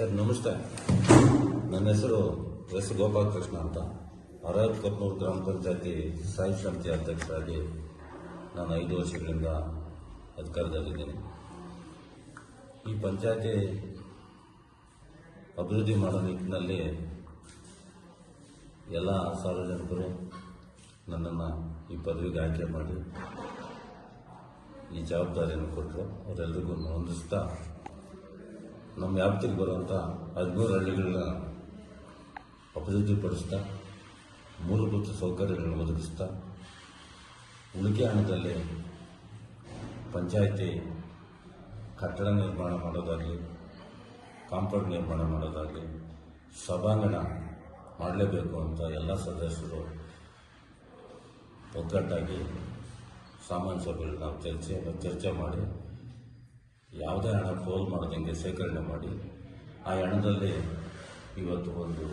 Sir, ನಮಸ್ತೆ. ನನ್ನ ಹೆಸರು ಎಸ್. ಗೋಪಾಲಕೃಷ್ಣ ಅಂತ. ಅರವತ್ ಕೊತ್ನೂರು ಗ್ರಾಮ ಪಂಚಾಯತಿ ಸಾಯಿ ಸಮಿತಿ ಅಧ್ಯಕ್ಷರಾಗಿ ನಾನು ಐದು ವರ್ಷಗಳಿಂದ ಅಧಿಕಾರದಲ್ಲಿದ್ದೀನಿ. ಈ ಪಂಚಾಯತಿ ಅಭಿವೃದ್ಧಿ ಮಾಡೋ ನಿಟ್ಟಿನಲ್ಲಿ ಎಲ್ಲ ಸಾರ್ವಜನಿಕರು ನನ್ನನ್ನು ಈ ಪದವಿಗೆ ಆಯ್ಕೆ ಮಾಡಿ ಈ ಜವಾಬ್ದಾರಿಯನ್ನು ಕೊಟ್ಟರು. ಅವರೆಲ್ಲರಿಗೂ ಹೊಂದಿಸ್ತಾ ನಮ್ಮ ವ್ಯಾಪ್ತಿಗೆ ಬರುವಂಥ ಹದಿಮೂರು ಹಳ್ಳಿಗಳನ್ನ ಅಭಿವೃದ್ಧಿಪಡಿಸ್ತಾ, ಮೂಲಭೂತ ಸೌಕರ್ಯಗಳನ್ನು ಒದಗಿಸ್ತಾ ಉಳಿಕೆ ಹಣದಲ್ಲಿ ಪಂಚಾಯಿತಿ ಕಟ್ಟಡ ನಿರ್ಮಾಣ ಮಾಡೋದಾಗಲಿ, ಕಾಂಪೌಂಡ್ ನಿರ್ಮಾಣ ಮಾಡೋದಾಗಲಿ, ಸಭಾಂಗಣ ಮಾಡಲೇಬೇಕು ಅಂತ ಎಲ್ಲ ಸದಸ್ಯರು ಒಗ್ಗಟ್ಟಾಗಿ ಸಾಮಾನ್ಯ ಸಭೆಯಲ್ಲಿ ನಾವು ಚರ್ಚೆ ಚರ್ಚೆ ಮಾಡಿ ಯಾವುದೇ ಹಣ ಪೋಲ್ ಮಾಡದಂಗೆ ಶೇಖರಣೆ ಮಾಡಿ, ಆ ಹಣದಲ್ಲೇ ಇವತ್ತು ಒಂದು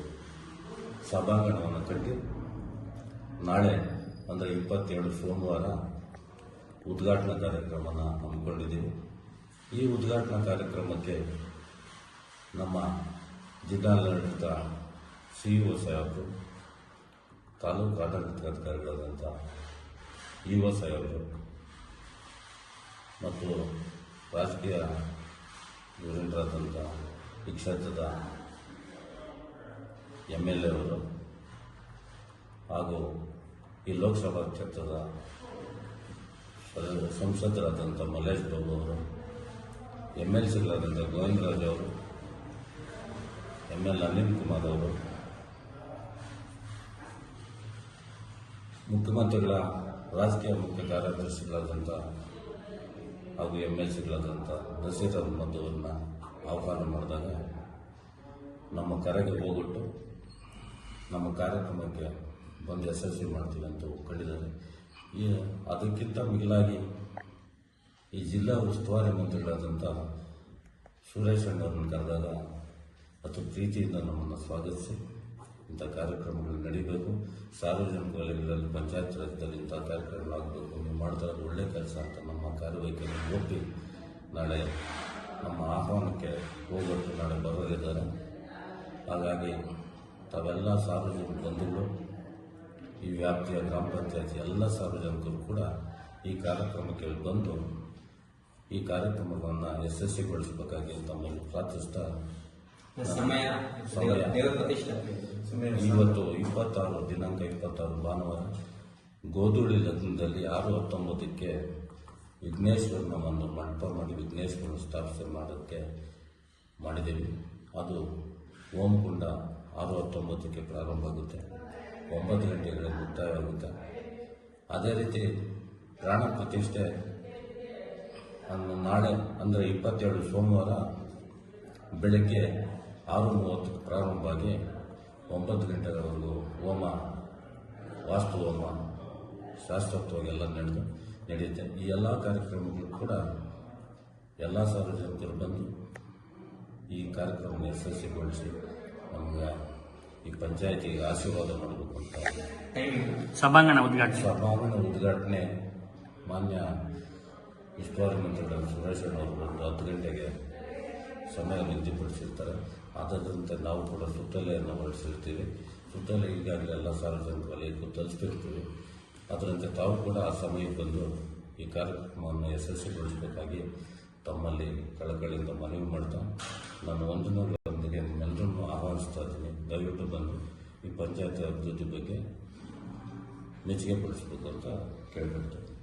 ಸಭಾಂಗಣವನ್ನು ಕಟ್ಟಿ, ನಾಳೆ ಅಂದರೆ ಇಪ್ಪತ್ತೇಳು ಸೋಮವಾರ ಉದ್ಘಾಟನಾ ಕಾರ್ಯಕ್ರಮನ ಹಮ್ಮಿಕೊಂಡಿದ್ದೀವಿ. ಈ ಉದ್ಘಾಟನಾ ಕಾರ್ಯಕ್ರಮಕ್ಕೆ ನಮ್ಮ ಜಿಲ್ಲಾಡಳಿತ ಸಿ ಇ ಒ ಸಾಹೇಬರು, ತಾಲೂಕು ಆಡಳಿತಾಧಿಕಾರಿಗಳಾದಂಥ ಇ ಒ ಸಾಹೇಬರು ಮತ್ತು ರಾಜಕೀಯ ಧುರೀಣರಾದಂಥ ಈ ಕ್ಷೇತ್ರದ ಎಂ ಎಲ್ ಎ ಅವರು ಹಾಗೂ ಈ ಲೋಕಸಭಾ ಕ್ಷೇತ್ರದ ಸಂಸದರಾದಂಥ ಮಲ್ಲೇಶ್ ಬಾಬು ಅವರು, ಎಂ ಎಲ್ ಸಿಗಳಾದಂಥ ಗೋವಿಂದರಾಜ್ ಅವರು, ಎಂ ಎಲ್ ಅನಿಲ್ ಕುಮಾರ್ ಅವರು, ಮುಖ್ಯಮಂತ್ರಿಗಳ ರಾಜಕೀಯ ಮುಖ್ಯ ಕಾರ್ಯದರ್ಶಿಗಳಾದಂಥ ಹಾಗೂ ಎಂ ಎಲ್ ಸಿಗಳಾದಂಥ ನಸೀರ್ ಅಹಮದ್ ಆಹ್ವಾನ ಮಾಡಿದಾಗ ನಮ್ಮ ಕರೆಗೆ ಹೋಗ್ಬಿಟ್ಟು ನಮ್ಮ ಕಾರ್ಯಕ್ರಮಕ್ಕೆ ಬಂದು ಯಶಸ್ವಿ ಮಾಡ್ತೀವಿ ಅಂತ ಒಪ್ಕೊಂಡಿದ್ದಾರೆ ಈ ಅದಕ್ಕಿಂತ ಮಿಗಿಲಾಗಿ ಈ ಜಿಲ್ಲಾ ಉಸ್ತುವಾರಿ ಮಂತ್ರಿಗಳಾದಂಥ ಸುರೇಶ್ ಅಣ್ಣವ್ರನ್ನ ಕರೆದಾಗ ಅತಿ ಪ್ರೀತಿಯಿಂದ ನಮ್ಮನ್ನು ಸ್ವಾಗತಿಸಿ ಇಂಥ ಕಾರ್ಯಕ್ರಮಗಳು ನಡೀಬೇಕು. ಸಾರ್ವಜನಿಕ ವಲಯಗಳಲ್ಲಿ ಪಂಚಾಯತ್ ರಾಜ್ಯದಲ್ಲಿ ಇಂಥ ಕಾರ್ಯಕ್ರಮಗಳಾಗಬೇಕು. ನೀವು ಮಾಡ್ತಾ ಇರೋದು ಒಳ್ಳೆ ಕೆಲಸ ಅಂತ ನಮ್ಮ ಕಾರ್ಯವೈಖರಿ ಒಪ್ಪಿ ನಾಳೆ ನಮ್ಮ ಆಹ್ವಾನಕ್ಕೆ ಹೋಗೋಕ್ಕೆ ನಾಳೆ ಬರೋರಿದ್ದಾರೆ ಹಾಗಾಗಿ ತಾವೆಲ್ಲ ಸಾರ್ವಜನಿಕ ಬಂಧುಗಳು ಈ ವ್ಯಾಪ್ತಿಯ ಗ್ರಾಮ ಪಂಚಾಯತಿ ಎಲ್ಲ ಸಾರ್ವಜನಿಕರು ಕೂಡ ಈ ಕಾರ್ಯಕ್ರಮಕ್ಕೆ ಬಂದು ಈ ಕಾರ್ಯಕ್ರಮವನ್ನು ಯಶಸ್ವಿಗೊಳಿಸಬೇಕಾಗಿ ತಮ್ಮಲ್ಲಿ ಪ್ರಾರ್ಥಿಸ್ತಾ ಸಮಯ ಇವತ್ತು ಇಪ್ಪತ್ತಾರು ದಿನಾಂಕ ಇಪ್ಪತ್ತಾರು ಭಾನುವಾರ ಗೋಧೂಳಿ ಲಗ್ನದಲ್ಲಿ ಆರು ಹತ್ತೊಂಬತ್ತಕ್ಕೆ ವಿಘ್ನೇಶ್ವರನ ಒಂದು ಮಂಟಪ ಮಾಡಿ ವಿಘ್ನೇಶ್ವರನ ಸ್ಥಾಪಿಸಿ ಮಾಡೋಕ್ಕೆ ಮಾಡಿದ್ದೀವಿ. ಅದು ಓಂಕುಂಡ ಆರು ಹತ್ತೊಂಬತ್ತಕ್ಕೆ ಪ್ರಾರಂಭ ಆಗುತ್ತೆ. ಒಂಬತ್ತು ಗಂಟೆಗಳ ಮುಕ್ತಾಯ ಆಗುತ್ತೆ. ಅದೇ ರೀತಿ ಪ್ರಾಣ ಪ್ರತಿಷ್ಠೆ ಅನ್ನು ನಾಳೆ ಅಂದರೆ ಇಪ್ಪತ್ತೇಳು ಸೋಮವಾರ ಬೆಳಗ್ಗೆ ಆರು ಮೂವತ್ತಕ್ಕೆ ಪ್ರಾರಂಭ ಆಗಿ ಒಂಬತ್ತು ಗಂಟೆಗಳವರೆಗೂ ಹೋಮ ವಾಸ್ತು ಹೋಮ ಶಾಸ್ತ್ರೋತ್ವಾಗಿ ಎಲ್ಲ ನಡೆದು ನಡೆಯುತ್ತೆ. ಈ ಎಲ್ಲ ಕಾರ್ಯಕ್ರಮಗಳು ಕೂಡ ಎಲ್ಲ ಸಾರ್ವಜನಿಕರು ಬಂದು ಈ ಕಾರ್ಯಕ್ರಮ ಯಶಸ್ವಿಗೊಳಿಸಿ ನಮಗೆ ಈ ಪಂಚಾಯತಿಗೆ ಆಶೀರ್ವಾದ ಮಾಡಬೇಕು ಅಂತ ಸಭಾಂಗಣ ಉದ್ಘಾಟನೆ. ಸಭಾಂಗಣ ಉದ್ಘಾಟನೆ ಮಾನ್ಯ ಉಸ್ತುವಾರಿ ಮಂತ್ರಿಗಳ ಸುರೇಶ್ ಅವರು ಒಂದು ಹತ್ತು ಗಂಟೆಗೆ ಸಮಯ ನಿಗದಿಪಡಿಸಿರ್ತಾರೆ. ಅದರಂತೆ ನಾವು ಕೂಡ ಸುತ್ತಲೆಯನ್ನು ಹೊರಡಿಸಿರ್ತೀವಿ. ಸುತ್ತಲೆ ಈಗಾಗಲೇ ಎಲ್ಲ ಸಾರ್ವಜನಿಕ ವಲಯಕ್ಕೂ ತಲುಪಿರ್ತೀವಿ ಅದರಂತೆ ತಾವು ಕೂಡ ಆ ಸಮಯಕ್ಕೆ ಬಂದು ಈ ಕಾರ್ಯಕ್ರಮವನ್ನು ಯಶಸ್ವಿಗೊಳಿಸಬೇಕಾಗಿ ತಮ್ಮಲ್ಲಿ ಕಳಕಳಿಯಿಂದ ಮನವಿ ಮಾಡ್ತಾ ನಾನು ಒಂದಿನೊಂದಿಗೆ ನಿಮ್ಮೆಲ್ಲರನ್ನು ಆಹ್ವಾನಿಸ್ತಾ ಇದ್ದೀನಿ. ದಯವಿಟ್ಟು ಬಂದು ಈ ಪಂಚಾಯತ್ ಅಭಿವೃದ್ಧಿ ಬಗ್ಗೆ ಮೆಚ್ಚುಗೆ ಪಡಿಸಬೇಕು ಅಂತ ಕೇಳ್ಕೊಳ್ತೇನೆ